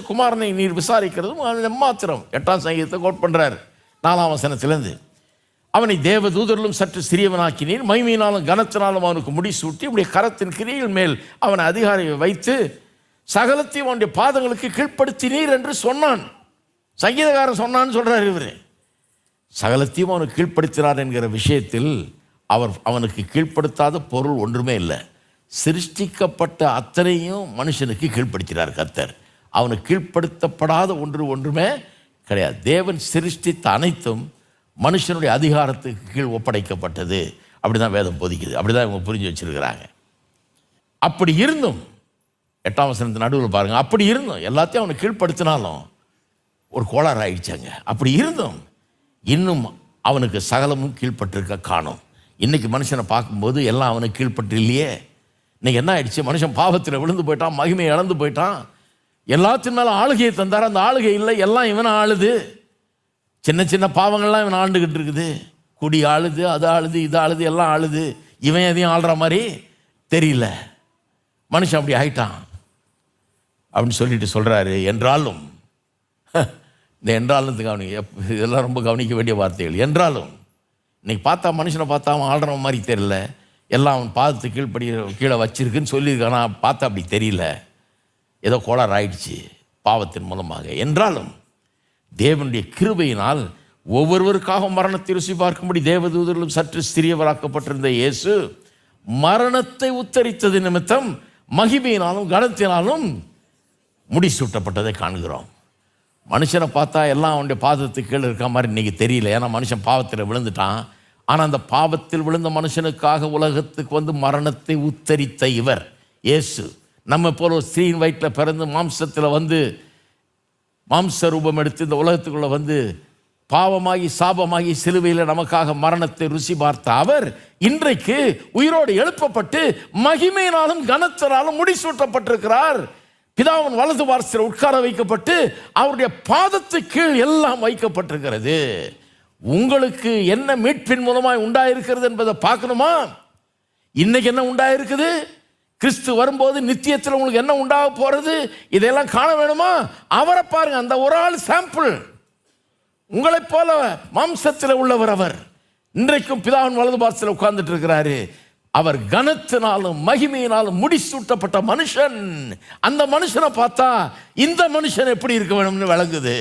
குமாரனை நீர் விசாரிக்கிறதும் அது மாத்திரம் எட்டாம் சங்கீதத்தை கோட் பண்ணுறாரு நாலாம் வசனத்திலேருந்து. அவனை தேவ தூதர்களும் சற்று சிறியவனாக்கினீர். மைமையினாலும் கனத்தினாலும் அவனுக்கு முடிசூட்டி உடைய கரத்தின் கிரியில் மேல் அவனை அதிகாரியை வைத்து சகலத்தையும் அவனுடைய பாதங்களுக்கு கீழ்ப்படுத்தினீர் என்று சொன்னான். சங்கீதக்காரன் சொன்னான்னு சொல்கிறார் இவர். சகலத்தையும் அவனுக்கு கீழ்ப்படுத்தினார் என்கிற விஷயத்தில் அவர் அவனுக்கு கீழ்ப்படுத்தாத பொருள் ஒன்றுமே இல்லை. சிருஷ்டிக்கப்பட்ட அத்தனையும் மனுஷனுக்கு கீழ்ப்படுத்தினார் கர்த்தர். அவனுக்கு கீழ்ப்படுத்தப்படாத ஒன்று ஒன்றுமே கிடையாது. தேவன் சிருஷ்டித்த அனைத்தும் மனுஷனுடைய அதிகாரத்துக்கு கீழ் ஒப்படைக்கப்பட்டது. அப்படி தான் வேதம் போதிக்குது. அப்படிதான் இவங்க புரிஞ்சு வச்சிருக்கிறாங்க. அப்படி இருந்தும் எட்டாம் வசனத்து நடுவில் பாருங்கள் அப்படி இருந்தும் எல்லாத்தையும் அவனை கீழ்ப்படுத்தினாலும் ஒரு கோளாறு ஆயிடுச்சாங்க. அப்படி இருந்தும் இன்னும் அவனுக்கு சகலமும் கீழ்ப்பட்டிருக்க காணும். இன்றைக்கி மனுஷனை பார்க்கும்போது எல்லாம் அவனுக்கு கீழ்ப்பட்டு இல்லையே இன்றைக்கி என்ன ஆயிடுச்சு? மனுஷன் பாவத்தில் விழுந்து போயிட்டான் மகிமையை இழந்து போயிட்டான். எல்லாத்தின் மேலே ஆளுகையை தந்தார். அந்த ஆளுகை இல்லை எல்லாம் இவனை ஆளுது. சின்ன சின்ன பாவங்கள்லாம் இவன் ஆண்டுகிட்டு இருக்குது. குடி ஆளுது அது ஆளுது இது ஆளுது எல்லாம் ஆளுது. இவன் எதையும் ஆள்ற மாதிரி தெரியல. மனுஷன் அப்படி ஆயிட்டான். அப்படின்னு சொல்லிட்டு சொல்கிறாரு என்றாலும் இந்த என்றாலும் கவனி இதெல்லாம் ரொம்ப கவனிக்க வேண்டிய வார்த்தைகள். என்றாலும் இன்னைக்கு பார்த்தா மனுஷனை பார்த்தா அவன் ஆள்ற மாதிரி தெரியல. எல்லாம் அவன் பாதத்து கீழ்படி கீழே வச்சிருக்குன்னு சொல்லியிருக்கான். பார்த்தா அப்படி தெரியல. ஏதோ கோளாறு ஆயிடுச்சு பாவத்தின் மூலமாக. என்றாலும் தேவனுடைய கிருபையினால் ஒவ்வொருவருக்காக மரணத்தை ருசி பார்க்கும்படி தேவதூதர்களும் சற்று சிறியவராக்கப்பட்டிருந்த இயேசு மரணத்தை உத்தரித்தது நிமித்தம் மகிமையினாலும் கனத்தினாலும் முடிசூட்டப்பட்டதை காண்கிறோம். மனுஷனை பார்த்தா எல்லாம் அவனுடைய பாதத்துக்கு கீழே இருக்க மாதிரி இன்றைக்கி தெரியல. ஏன்னா மனுஷன் பாவத்தில் விழுந்துட்டான். ஆனால் அந்த பாவத்தில் விழுந்த மனுஷனுக்காக உலகத்துக்கு வந்து மரணத்தை உத்தரித்த இவர் இயேசு. நம்ம போல ஒரு ஸ்திரீயின் வயிற்றில் பிறந்து மாம்சத்தில் வந்து மாம்ச ரூபம் எடுத்து இந்த உலகத்துக்குள்ளே வந்து பாவமாகி சாபமாகி சிலுவையில் நமக்காக மரணத்தை ருசி பார்த்த அவர் இன்றைக்கு உயிரோடு எழுப்பப்பட்டு மகிமையினாலும் கனத்தினாலும் முடிசூட்டப்பட்டிருக்கிறார். பிதாவின் வலது வாரத்தில் உட்கார வைக்கப்பட்டு அவருடைய பாதத்து கீழ் எல்லாம் வைக்கப்பட்டிருக்கிறது. உங்களுக்கு என்ன மீட்பின் மூலமாய் உண்டாயிருக்கிறது என்பதை பார்க்கணுமா? இன்னைக்கு என்ன உண்டாயிருக்குது? கிறிஸ்து வரும்போது நித்தியத்தில் உங்களுக்கு என்ன உண்டாக போகிறது இதையெல்லாம் காண வேணுமா? அவரை பாருங்க அந்த ஒரு ஆள் சாம்பிள் உங்களைப் போல மாம்சத்தில் உள்ளவர் அவர். இன்றைக்கும் பிதாவின் வலது பாசத்தில் உட்கார்ந்துட்டு இருக்கிறாரு. அவர் கனத்தினாலும் மகிமையினாலும் முடிசூட்டப்பட்ட மனுஷன். அந்த மனுஷனை பார்த்தா இந்த மனுஷன் எப்படி இருக்க வேணும்னு விளங்குது.